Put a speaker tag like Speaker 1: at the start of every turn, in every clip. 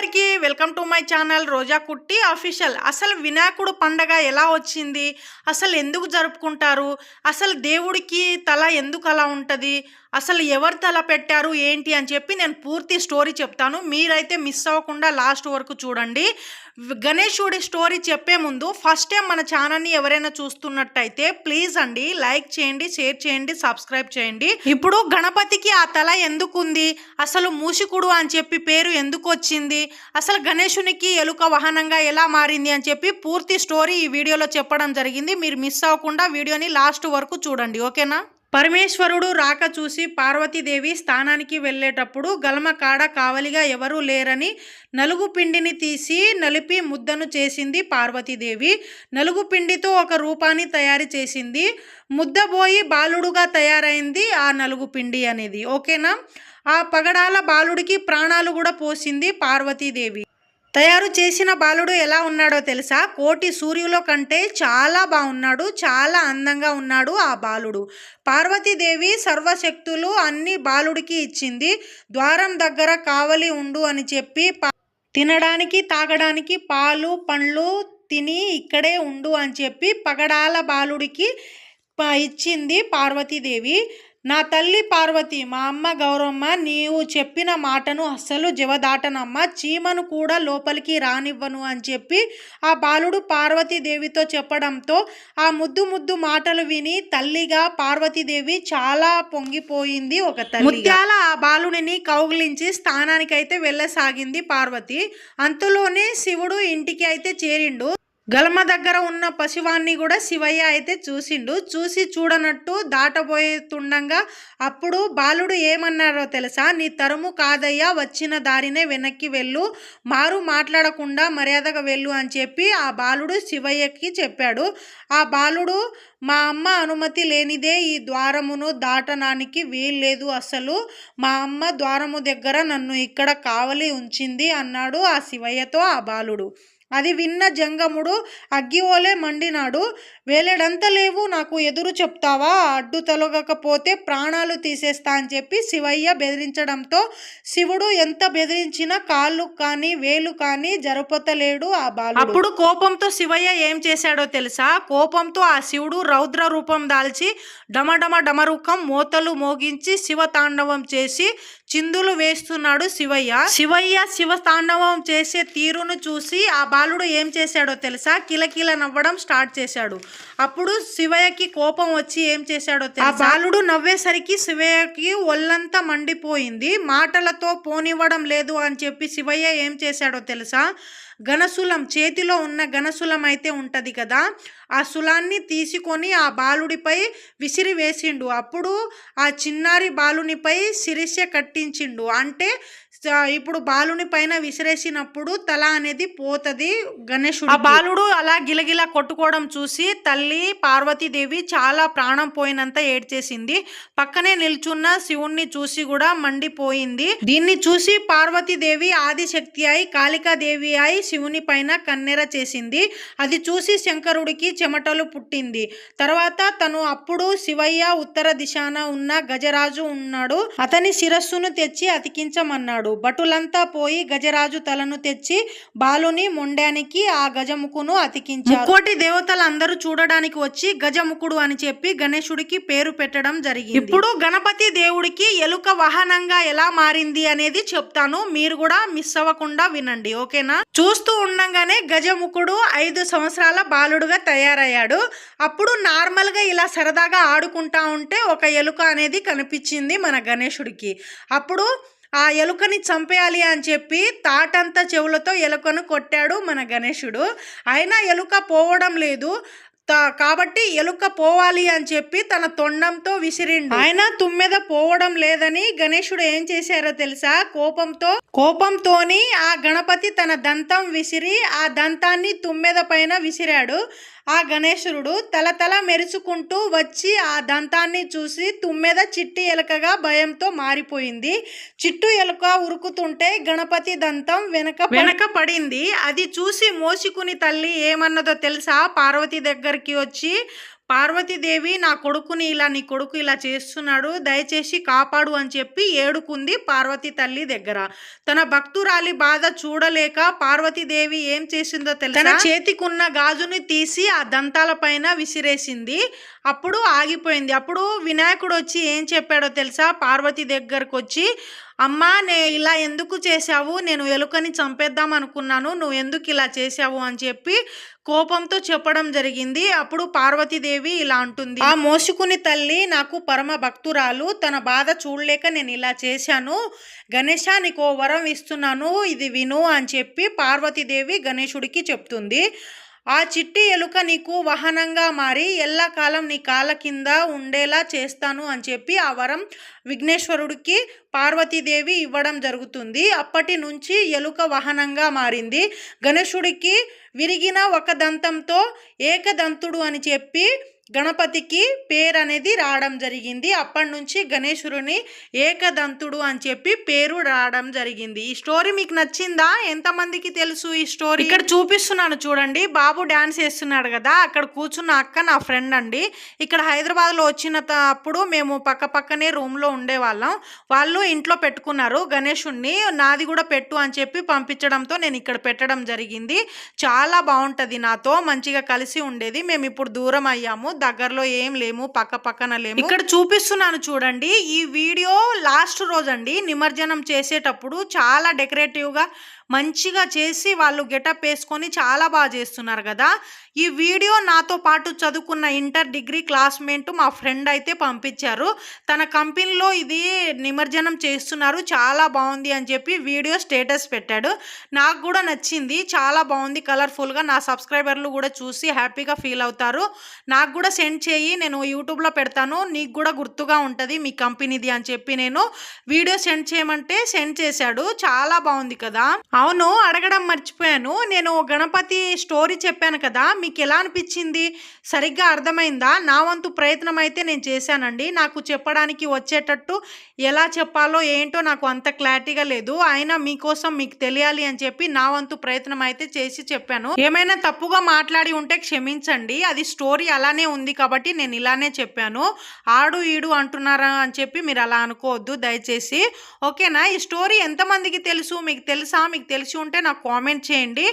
Speaker 1: అందరికీ welcome to my channel Roja Kutti official అసలు వినాయకుడు పండగ ఎలా వచ్చింది? అసలు ఎందుకు జరుపుకుంటారు? అసలు దేవుడికి తల ఎందుకు అలా ఉంటుంది? అసలు ఎవరు తల పెట్టారు ఏంటి అని చెప్పి నేను పూర్తి స్టోరీ చెప్తాను. మీరైతే మిస్ అవ్వకుండా లాస్ట్ వరకు చూడండి. గణేశుడి స్టోరీ చెప్పే ముందు ఫస్ట్ టైం మన ఛానల్ని ఎవరైనా చూస్తున్నట్టయితే ప్లీజ్ అండి లైక్ చేయండి షేర్ చేయండి సబ్స్క్రైబ్ చేయండి. ఇప్పుడు గణపతికి ఆ తల ఎందుకుంది? అసలు మూషికుడు అని చెప్పి పేరు ఎందుకు వచ్చింది అసలు గణేశునికి ఎలుక వాహనంగా ఎలా మారింది అని చెప్పి పూర్తి స్టోరీ ఈ వీడియోలో చెప్పడం జరిగింది. మీరు మిస్ అవ్వకుండా వీడియోని లాస్ట్ వరకు చూడండి. ఓకేనా? పరమేశ్వరుడు రాక చూసి పార్వతీదేవి స్థానానికి వెళ్ళేటప్పుడు గలమ కాడ కావలిగా ఎవరూ లేరని నలుగు పిండిని తీసి నలిపి ముద్దను చేసింది పార్వతీదేవి. నలుగు పిండితో ఒక రూపాన్ని తయారు చేసింది. ముద్దబోయి బాలుడుగా తయారైంది ఆ నలుగు పిండి అనేది. ఓకేనా? ఆ పగడాల బాలుడికి ప్రాణాలు కూడా పోసింది పార్వతీదేవి. తయారు చేసిన బాలుడు ఎలా ఉన్నాడో తెలుసా? కోటి సూర్యుల కంటే చాలా బాగున్నాడు చాలా అందంగా ఉన్నాడు ఆ బాలుడు. పార్వతీదేవి సర్వశక్తులు అన్ని బాలుడికి ఇచ్చింది. ద్వారం దగ్గర కావలి ఉండు అని చెప్పి తినడానికి తాగడానికి పాలు పండ్లు తిని ఇక్కడే ఉండు అని చెప్పి పగడాల బాలుడికి ఇచ్చింది పార్వతీదేవి. నా తల్లి పార్వతి మా అమ్మ గౌరమ్మ నీవు చెప్పిన మాటను అస్సలు జవదాటనమ్మ. చీమను కూడా లోపలికి రానివ్వను అని చెప్పి ఆ బాలుడు పార్వతీదేవితో చెప్పడంతో ఆ ముద్దు ముద్దు మాటలు విని తల్లిగా పార్వతీదేవి చాలా పొంగిపోయింది ఒక తల్లి ముత్యాల ఆ బాలుడిని కౌగిలించి స్థానానికైతే వెళ్ళసాగింది పార్వతి. అంతలోనే శివుడు ఇంటికి అయితే చేరిండు. గలమ దగ్గర ఉన్న పశువాన్ని కూడా శివయ్య అయితే చూసిండు. చూసి చూడనట్టు దాటబోతుండగా అప్పుడు బాలుడు ఏమన్నారో తెలుసా? నీ తరుము కాదయ్యా వచ్చిన దారినే వెనక్కి వెళ్ళు. మారు మాట్లాడకుండా మర్యాదగా వెళ్ళు అని చెప్పి ఆ బాలుడు శివయ్యకి చెప్పాడు. ఆ బాలుడు మా అమ్మ అనుమతి లేనిదే ఈ ద్వారమును దాటడానికి వీల్లేదు అసలు. మా అమ్మ ద్వారము దగ్గర నన్ను ఇక్కడ కావలి ఉంచింది అన్నాడు ఆ శివయ్యతో ఆ బాలుడు. అది విన్న జంగముడు అగ్గివోలే మండినాడు వేలేడంత లేవు నాకు ఎదురు చెప్తావా? అడ్డు తొలగకపోతే ప్రాణాలు తీసేస్తా అని చెప్పి శివయ్య బెదిరించడంతో శివుడు ఎంత బెదిరించినా కాళ్ళు కానీ వేలు కానీ జరపతలేడు ఆ బాలు అప్పుడు కోపంతో శివయ్య ఏం చేశాడో తెలుసా? కోపంతో ఆ శివుడు రౌద్ర రూపం దాల్చి డమడమ డమరుకం మోతలు మోగించి శివ తాండవం చేసి చిందులు వేస్తున్నాడు శివయ్య. శివయ్య శివ తాండవం చేసే తీరును చూసి ఆ బాలుడు ఏం చేశాడో తెలుసా? కిలకిల నవ్వడం స్టార్ట్ చేశాడు. అప్పుడు శివయ్యకి కోపం వచ్చి ఏం చేశాడో తెలుసా? ఆ బాలుడు నవ్వేసరికి శివయ్యకి ఒళ్ళంతా మండిపోయింది. మాటలతో పోనివ్వడం లేదు అని చెప్పి శివయ్య ఏం చేశాడో తెలుసా? గణసులం చేతిలో ఉన్న గణసులం అయితే ఉంటుంది కదా. ఆ సులాన్ని తీసుకొని ఆ బాలుడిపై విసిరి వేసిండు. అప్పుడు ఆ చిన్నారి బాలునిపై శిరిష కట్టించిండు. అంటే ఇప్పుడు బాలుని పైన విసిరేసినప్పుడు తల అనేది పోతుంది గణేశుడు ఆ బాలుడు అలా గిలగిలా కొట్టుకోవడం చూసి తల్లి పార్వతీదేవి చాలా ప్రాణం పోయినంత ఏడ్చేసింది. పక్కనే నిల్చున్న శివుణ్ణి చూసి కూడా మండిపోయింది. దీన్ని చూసి పార్వతీదేవి ఆదిశక్తి అయి కాళికాదేవి అయి శివుని పైన కన్నెర చేసింది. అది చూసి శంకరుడికి చెమటలు పుట్టింది. తర్వాత తను అప్పుడు శివయ్య ఉత్తర దిశాన ఉన్న గజరాజు ఉన్నాడు. అతని శిరస్సును తెచ్చి అతికించమన్నాడు. భటులంతా పోయి గజరాజు తలను తెచ్చి బాలుని మొండానికి ఆ గజముకును అతికించారు. కోటి దేవతలు అందరూ చూడడానికి వచ్చి గజముకుడు అని చెప్పి గణేశుడికి పేరు పెట్టడం జరిగింది. ఇప్పుడు గణపతి దేవుడికి ఎలుక వాహనంగా ఎలా మారింది అనేది చెప్తాను. మీరు కూడా మిస్ అవ్వకుండా వినండి. ఓకేనా? చూస్తూ ఉండగానే గజముఖుడు ఐదు సంవత్సరాల బాలుడుగా తయారయ్యాడు. అప్పుడు నార్మల్గా ఇలా సరదాగా ఆడుకుంటా ఉంటే ఒక ఎలుక అనేది కనిపించింది మన గణేశుడికి. అప్పుడు ఆ ఎలుకని చంపేయాలి అని చెప్పి తాటంతా చెవులతో ఎలుకను కొట్టాడు మన గణేశుడు. అయినా ఎలుక పోవడం లేదు. కాబట్టి ఎలుక పోవాలి అని చెప్పి తన తొండంతో విసిరిండు. ఆయన తుమ్మెద పోవడం లేదని గణేశుడు ఏం చేశారో తెలుసా? కోపంతో కోపంతోని ఆ గణపతి తన దంతం విసిరి ఆ దంతాన్ని తుమ్మెద పైన విసిరాడు. ఆ గణేశుడు తల తల మెరుచుకుంటూ వచ్చి ఆ దంతాన్ని చూసి తుమ్మెద చిట్టి ఎలుకగా భయంతో మారిపోయింది. చిట్టు ఎలుక ఉరుకుతుంటే గణపతి దంతం వెనక వెనక పడింది. అది చూసి మోసుకుని తల్లి ఏమన్నదో తెలుసా? పార్వతి దగ్గరికి వచ్చి పార్వతీదేవి నా కొడుకుని ఇలా నీ కొడుకు ఇలా చేస్తున్నాడు దయచేసి కాపాడు అని చెప్పి ఏడుకుంది పార్వతీ తల్లి దగ్గర. తన భక్తురాలి బాధ చూడలేక పార్వతీదేవి ఏం చేసిందో తెలుసా? తన చేతికున్న గాజుని తీసి ఆ దంతాల పైన విసిరేసింది. అప్పుడు ఆగిపోయింది. అప్పుడు వినాయకుడు వచ్చి ఏం చెప్పాడో తెలుసా? పార్వతి దగ్గరకు వచ్చి అమ్మా నే ఇలా ఎందుకు చేశావు? నేను ఎలుకని చంపేద్దాం అనుకున్నాను. నువ్వు ఎందుకు ఇలా చేశావు? అని చెప్పి కోపంతో చెప్పడం జరిగింది. అప్పుడు పార్వతీదేవి ఇలా అంటుంది. ఆ మోసుకుని తల్లి నాకు పరమ భక్తురాలు. తన బాధ చూడలేక నేను ఇలా చేశాను. గణేష నీకు వరం ఇస్తున్నాను. ఇది విను అని చెప్పి పార్వతీదేవి గణేశుడికి చెప్తుంది. ఆ చిట్టి ఎలుక నీకు వాహనంగా మారి ఎల్లకాలం నీ కాళ్ళ కింద ఉండేలా చేస్తాను అని చెప్పి ఆ వరం విఘ్నేశ్వరుడికి పార్వతీదేవి ఇవ్వడం జరుగుతుంది. అప్పటి నుంచి ఎలుక వాహనంగా మారింది. గణేశుడికి విరిగిన ఒక దంతంతో ఏకదంతుడు అని చెప్పి గణపతికి పేరు అనేది రావడం జరిగింది. అప్పటి నుంచి గణేశుడిని ఏకదంతుడు అని చెప్పి పేరు రావడం జరిగింది. ఈ స్టోరీ మీకు నచ్చిందా? ఎంతమందికి తెలుసు ఈ స్టోరీ? ఇక్కడ చూపిస్తున్నాను చూడండి. బాబు డాన్స్ చేస్తున్నాడు కదా అక్కడ కూర్చున్న అక్క నా ఫ్రెండ్ అండి. ఇక్కడ హైదరాబాద్లో వచ్చిన త- అప్పుడు మేము పక్క పక్కనే రూమ్లో ఉండేవాళ్ళం. వాళ్ళు ఇంట్లో పెట్టుకున్నారు గణేశుణ్ణి నాది కూడా పెట్టు అని చెప్పి పంపించడంతో నేను ఇక్కడ పెట్టడం జరిగింది. చాలా బాగుంటుంది నాతో మంచిగా కలిసి ఉండేది. మేము ఇప్పుడు దూరం అయ్యాము. దగ్గరలో ఏం లేము పక్క పక్కన లేము. ఇక్కడ చూపిస్తున్నాను చూడండి ఈ వీడియో లాస్ట్ రోజండి. నిమజ్జనం చేసేటప్పుడు చాలా డెకరేటివ్గా మంచిగా చేసి వాళ్ళు గెటప్ వేసుకొని చాలా బాగా చేస్తున్నారు కదా. ఈ వీడియో నాతో పాటు చదువుకున్న ఇంటర్ డిగ్రీ క్లాస్మేట్ మా ఫ్రెండ్ అయితే పంపించారు. తన కంపెనీలో ఇది నిమజ్జనం చేస్తున్నారు చాలా బాగుంది అని చెప్పి వీడియో స్టేటస్ పెట్టాడు. నాకు కూడా నచ్చింది చాలా బాగుంది కలర్ఫుల్గా నా సబ్స్క్రైబర్లు కూడా చూసి హ్యాపీగా ఫీల్ అవుతారు. నాకు కూడా సెండ్ చేయి నేను యూట్యూబ్లో పెడతాను. నీకు కూడా గుర్తుగా ఉంటుంది మీ కంపెనీది అని చెప్పి నేను వీడియో సెండ్ చేయమంటే సెండ్ చేశాడు. చాలా బాగుంది కదా. అవును అడగడం మర్చిపోయాను. నేను గణపతి స్టోరీ చెప్పాను కదా. మీకు ఎలా అనిపించింది? సరిగ్గా అర్థమైందా? నా వంతు ప్రయత్నం అయితే నేను చేశానండి. నాకు చెప్పడానికి వచ్చేటట్టు ఎలా చెప్పాలో ఏంటో నాకు అంత క్లారిటీగా లేదు. అయినా మీకోసం మీకు తెలియాలి అని చెప్పి నా వంతు ప్రయత్నం అయితే చేసి చెప్పాను. ఏమైనా తప్పుగా మాట్లాడి ఉంటే క్షమించండి. అది స్టోరీ అలానే ఉంది కాబట్టి నేను ఇలానే చెప్పాను. ఆడు ఈడు అంటున్నారా అని చెప్పి మీరు అలా అనుకోవద్దు దయచేసి. ఓకేనా? ఈ స్టోరీ ఎంతమందికి తెలుసు? మీకు తెలుసా? మీకు తెలిసి ఉంటే నాకు కామెంట్ చేయండి.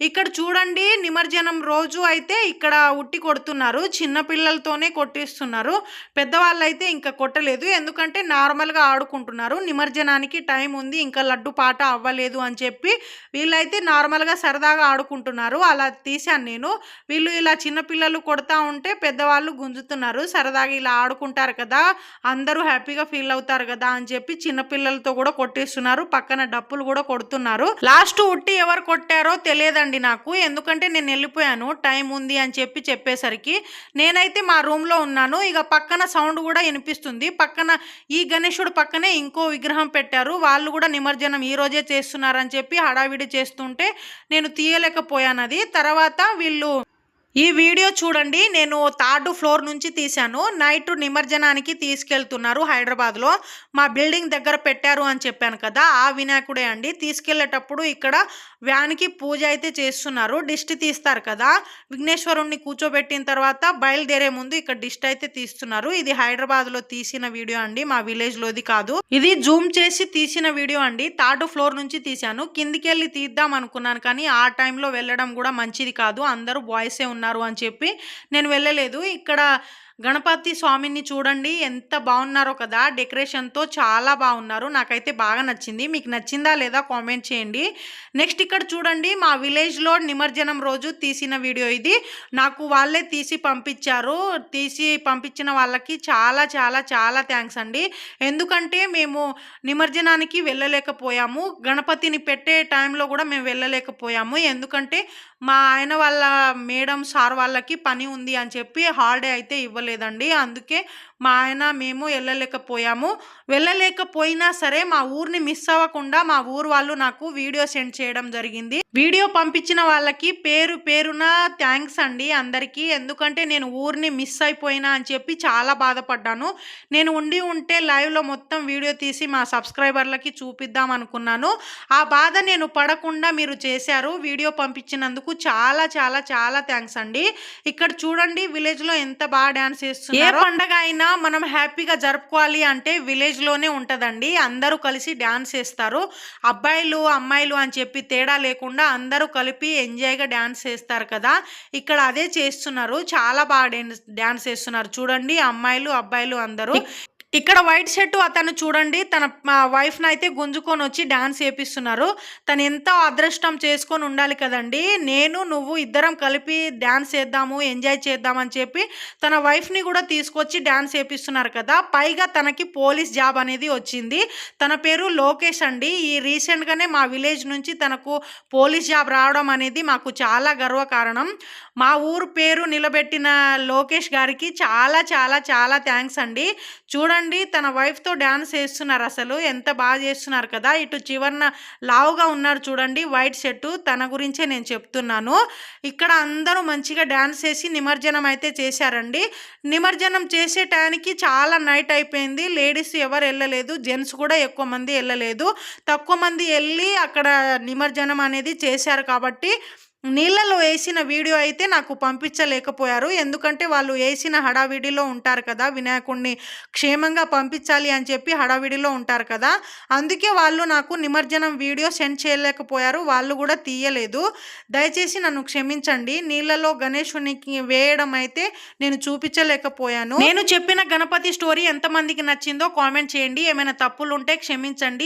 Speaker 1: ఇక్కడ చూడండి నిమజ్జనం రోజు అయితే ఇక్కడ ఉట్టి కొడుతున్నారు. చిన్న పిల్లలతోనే కొట్టిస్తున్నారు. పెద్దవాళ్ళు అయితే ఇంకా కొట్టలేదు. ఎందుకంటే నార్మల్గా ఆడుకుంటున్నారు. నిమజ్జనానికి టైం ఉంది. ఇంకా లడ్డు పాట అవ్వలేదు అని చెప్పి వీళ్ళైతే నార్మల్గా సరదాగా ఆడుకుంటున్నారు. అలా తీశాను నేను. వీళ్ళు ఇలా చిన్న పిల్లలు కొడతా ఉంటే పెద్దవాళ్ళు గుంజుతున్నారు. సరదాగా ఇలా ఆడుకుంటారు కదా అందరూ హ్యాపీగా ఫీల్ అవుతారు కదా అని చెప్పి చిన్న పిల్లలతో కూడా కొట్టిస్తున్నారు. పక్కన డప్పులు కూడా కొడుతున్నారు. లాస్ట్ ఉట్టి ఎవరు కొట్టారో తెలియదండి. నాకు. ఎందుకంటే నేను వెళ్ళిపోయాను టైం ఉంది అని చెప్పి చెప్పేసరికి నేనైతే మా రూమ్లో ఉన్నాను. ఇక పక్కన సౌండ్ కూడా వినిపిస్తుంది. పక్కన ఈ గణేశుడు పక్కనే ఇంకో విగ్రహం పెట్టారు. వాళ్ళు కూడా నిమజ్జనం ఈ రోజే చేస్తున్నారని చెప్పి హడావిడి చేస్తుంటే నేను తీయలేకపోయాను అది. తర్వాత వీళ్ళు ఈ వీడియో చూడండి. నేను థర్డ్ ఫ్లోర్ నుంచి తీశాను. నైట్ నిమజ్జనానికి తీసుకెళ్తున్నారు హైదరాబాద్లో. మా బిల్డింగ్ దగ్గర పెట్టారు అని చెప్పాను కదా ఆ వినాయకుడే అండి. తీసుకెళ్ళేటప్పుడు ఇక్కడ వ్యాన్కి పూజ అయితే చేస్తున్నారు. దిష్టి తీస్తారు కదా. విఘ్నేశ్వరుణ్ణి కూర్చోబెట్టిన తర్వాత బయలుదేరే ముందు ఇక్కడ దిష్టి అయితే తీస్తున్నారు. ఇది హైదరాబాద్లో తీసిన వీడియో అండి. మా విలేజ్లోది కాదు. ఇది జూమ్ చేసి తీసిన వీడియో అండి. థర్డ్ ఫ్లోర్ నుంచి తీశాను. కిందికి వెళ్ళి తీద్దాం అనుకున్నాను కానీ ఆ టైంలో వెళ్ళడం కూడా మంచిది కాదు. అందరూ బాయ్సే ఉన్నారు. అని చెప్పి నేను వెళ్ళలేదు. ఇక్కడ గణపతి స్వామిని చూడండి ఎంత బాగున్నారో కదా. డెకరేషన్తో చాలా బాగున్నారు. నాకైతే బాగా నచ్చింది. మీకు నచ్చిందా లేదా కామెంట్ చేయండి. నెక్స్ట్ ఇక్కడ చూడండి మా విలేజ్లో నిమజ్జనం రోజు తీసిన వీడియో ఇది. నాకు వాళ్ళే తీసి పంపించారు. తీసి పంపించిన వాళ్ళకి చాలా చాలా చాలా థ్యాంక్స్ అండి. ఎందుకంటే మేము నిమజ్జనానికి వెళ్ళలేకపోయాము. గణపతిని పెట్టే టైంలో కూడా మేము వెళ్ళలేకపోయాము. ఎందుకంటే మా ఆయన వాళ్ళ మేడం సార్ వాళ్ళకి పని ఉంది అని చెప్పి హాలిడే అయితే ఇవ్వలేదు. కుదరలేదండి అందుకే మా ఆయన మేము వెళ్ళలేకపోయాము. వెళ్ళలేకపోయినా సరే మా ఊరిని మిస్ అవ్వకుండా మా ఊరు వాళ్ళు నాకు వీడియో సెండ్ చేయడం జరిగింది. వీడియో పంపించిన వాళ్ళకి పేరు పేరున థ్యాంక్స్ అండి అందరికీ. ఎందుకంటే నేను ఊరిని మిస్ అయిపోయినా అని చెప్పి చాలా బాధపడ్డాను. నేను ఉండి ఉంటే లైవ్లో మొత్తం వీడియో తీసి మా సబ్స్క్రైబర్లకి చూపిద్దాం అనుకున్నాను. ఆ బాధ నేను పడకుండా మీరు చేశారు. వీడియో పంపించినందుకు చాలా చాలా చాలా థ్యాంక్స్ అండి. ఇక్కడ చూడండి విలేజ్లో ఎంత బాగా డాన్స్ చేస్తున్నారు ఏ పండగ అయినా మనం హ్యాపీగా జరుపుకోవాలి అంటే విలేజ్లోనే ఉంటదండి. అందరూ కలిసి డాన్స్ చేస్తారు. అబ్బాయిలు అమ్మాయిలు అని చెప్పి తేడా లేకుండా అందరూ కలిపి ఎంజాయ్గా డాన్స్ చేస్తారు కదా. ఇక్కడ అదే చేస్తున్నారు. చాలా బాగా డాన్స్ డాన్స్ చేస్తున్నారు. చూడండి అమ్మాయిలు అబ్బాయిలు అందరూ. ఇక్కడ వైట్ షర్టు అతను చూడండి తన వైఫ్ని అయితే గుంజుకొని వచ్చి డాన్స్ చేపిస్తున్నారు. తను ఎంతో అదృష్టం చేసుకొని ఉండాలి కదండి నేను నువ్వు ఇద్దరం కలిపి డాన్స్ చేద్దాము ఎంజాయ్ చేద్దామని చెప్పి తన వైఫ్ని కూడా తీసుకొచ్చి డాన్స్ చేపిస్తున్నారు కదా పైగా తనకి పోలీస్ జాబ్ అనేది వచ్చింది. తన పేరు లోకేష్ అండి. ఈ రీసెంట్గానే మా విలేజ్ నుంచి తనకు పోలీస్ జాబ్ రావడం అనేది మాకు చాలా గర్వకారణం మా ఊరు పేరు నిలబెట్టిన లోకేష్ గారికి చాలా చాలా చాలా థ్యాంక్స్ అండి. చూడండి తన వైఫ్తో డ్యాన్స్ చేస్తున్నారు అసలు. ఎంత బాగా చేస్తున్నారు కదా. ఇటు చివరన లావుగా ఉన్నారు చూడండి వైట్ షర్టు తన గురించే నేను చెప్తున్నాను. ఇక్కడ అందరూ మంచిగా డ్యాన్స్ చేసి నిమజ్జనం అయితే చేశారండి. నిమజ్జనం చేసే టైంకి చాలా నైట్ అయిపోయింది. లేడీస్ ఎవరు వెళ్ళలేదు. జెంట్స్ కూడా ఎక్కువ మంది వెళ్ళలేదు. తక్కువ మంది వెళ్ళి అక్కడ నిమజ్జనం అనేది చేశారు కాబట్టి నీళ్ళలో వేసిన వీడియో అయితే నాకు పంపించలేకపోయారు. ఎందుకంటే వాళ్ళు వేసిన హడావిడిలో ఉంటారు కదా వినాయకుడిని క్షేమంగా పంపించాలి అని చెప్పి హడావిడిలో ఉంటారు కదా. అందుకే వాళ్ళు నాకు నిమజ్జనం వీడియో సెండ్ చేయలేకపోయారు. వాళ్ళు కూడా తీయలేదు. దయచేసి నన్ను క్షమించండి. నీళ్ళలో గణేశునికి వేయడం అయితే నేను చూపించలేకపోయాను. నేను చెప్పిన గణపతి స్టోరీ ఎంతమందికి నచ్చిందో కామెంట్ చేయండి. ఏమైనా తప్పులు ఉంటే క్షమించండి.